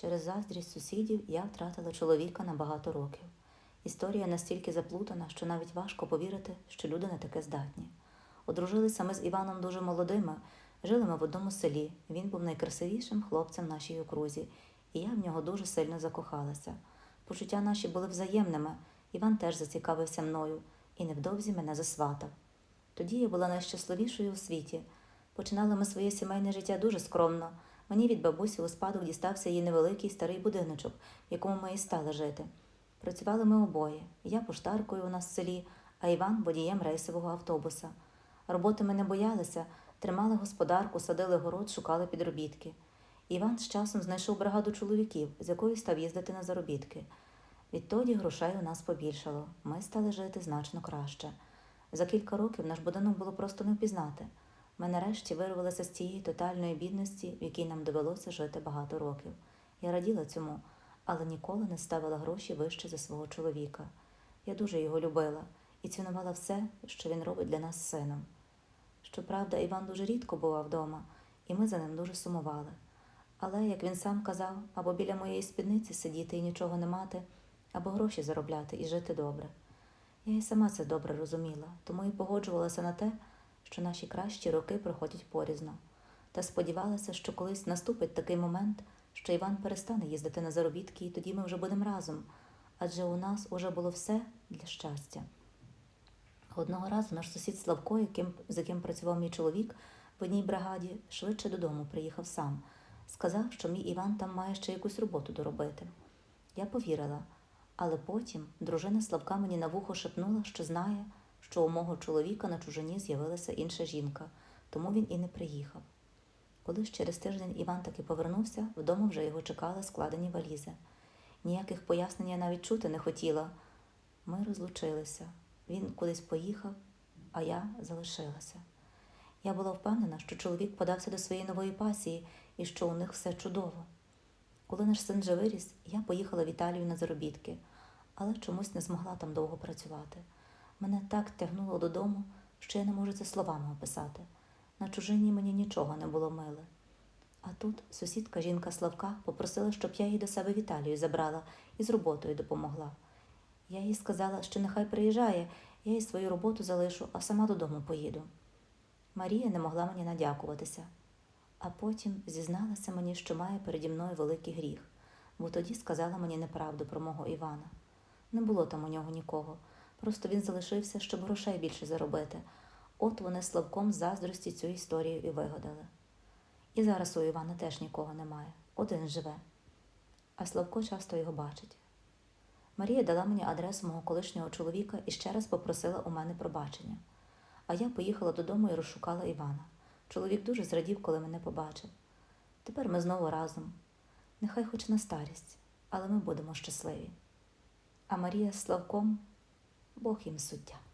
Через заздрість сусідів я втратила чоловіка на багато років. Історія настільки заплутана, що навіть важко повірити, що люди на таке здатні. Одружилися ми з Іваном дуже молодими, жили ми в одному селі. Він був найкрасивішим хлопцем в нашій окрузі, і я в нього дуже сильно закохалася. Почуття наші були взаємними. Іван теж зацікавився мною і невдовзі мене засватав. Тоді я була найщасливішою у світі. Починали ми своє сімейне життя дуже скромно. Мені від бабусі у спадок дістався її невеликий старий будиночок, в якому ми і стали жити. Працювали ми обоє. Я поштаркою у нас в селі, а Іван водієм рейсового автобуса. Роботи ми не боялися, тримали господарку, садили город, шукали підробітки. Іван з часом знайшов бригаду чоловіків, з якою став їздити на заробітки. Відтоді грошей у нас побільшало. Ми стали жити значно краще. За кілька років наш будинок було просто не впізнати. Ми нарешті вирвалися з тієї тотальної бідності, в якій нам довелося жити багато років. Я раділа цьому, але ніколи не ставила гроші вище за свого чоловіка. Я дуже його любила і цінувала все, що він робить для нас з сином. Щоправда, Іван дуже рідко бував вдома, і ми за ним дуже сумували. Але, як він сам казав, або біля моєї спідниці сидіти і нічого не мати, або гроші заробляти і жити добре. Я і сама це добре розуміла, тому і погоджувалася на те, що наші кращі роки проходять порізно, та сподівалася, що колись наступить такий момент, що Іван перестане їздити на заробітки, і тоді ми вже будемо разом, адже у нас уже було все для щастя. Одного разу наш сусід Славко, яким, з яким працював мій чоловік в одній бригаді, швидше додому приїхав сам. Сказав, що мій Іван там має ще якусь роботу доробити. Я повірила, але потім дружина Славка мені на вухо шепнула, що знає, що у мого чоловіка на чужині з'явилася інша жінка, тому він і не приїхав. Коли ж через тиждень Іван таки повернувся, вдома вже його чекали складені валізи. Ніяких пояснень я навіть чути не хотіла. Ми розлучилися. Він кудись поїхав, а я залишилася. Я була впевнена, що чоловік подався до своєї нової пасії і що у них все чудово. Коли наш син вже виріс, я поїхала в Італію на заробітки, але чомусь не змогла там довго працювати. Мене так тягнуло додому, що я не можу це словами описати. На чужині мені нічого не було миле. А тут сусідка жінка Славка попросила, щоб я її до себе в Італію забрала і з роботою допомогла. Я їй сказала, що нехай приїжджає, я їй свою роботу залишу, а сама додому поїду. Марія не могла мені надякуватися, а потім зізналася мені, що має переді мною великий гріх, бо тоді сказала мені неправду про мого Івана. Не було там у нього нікого, просто він залишився, щоб грошей більше заробити. От вони Славком заздрості цю історію і вигадали. І зараз у Івана теж нікого немає, один живе, а Славко часто його бачить. Марія дала мені адресу мого колишнього чоловіка і ще раз попросила у мене пробачення. А я поїхала додому і розшукала Івана. Чоловік дуже зрадів, коли мене побачив. Тепер ми знову разом. Нехай хоч на старість, але ми будемо щасливі. А Марія з Славком Бог їм суддя.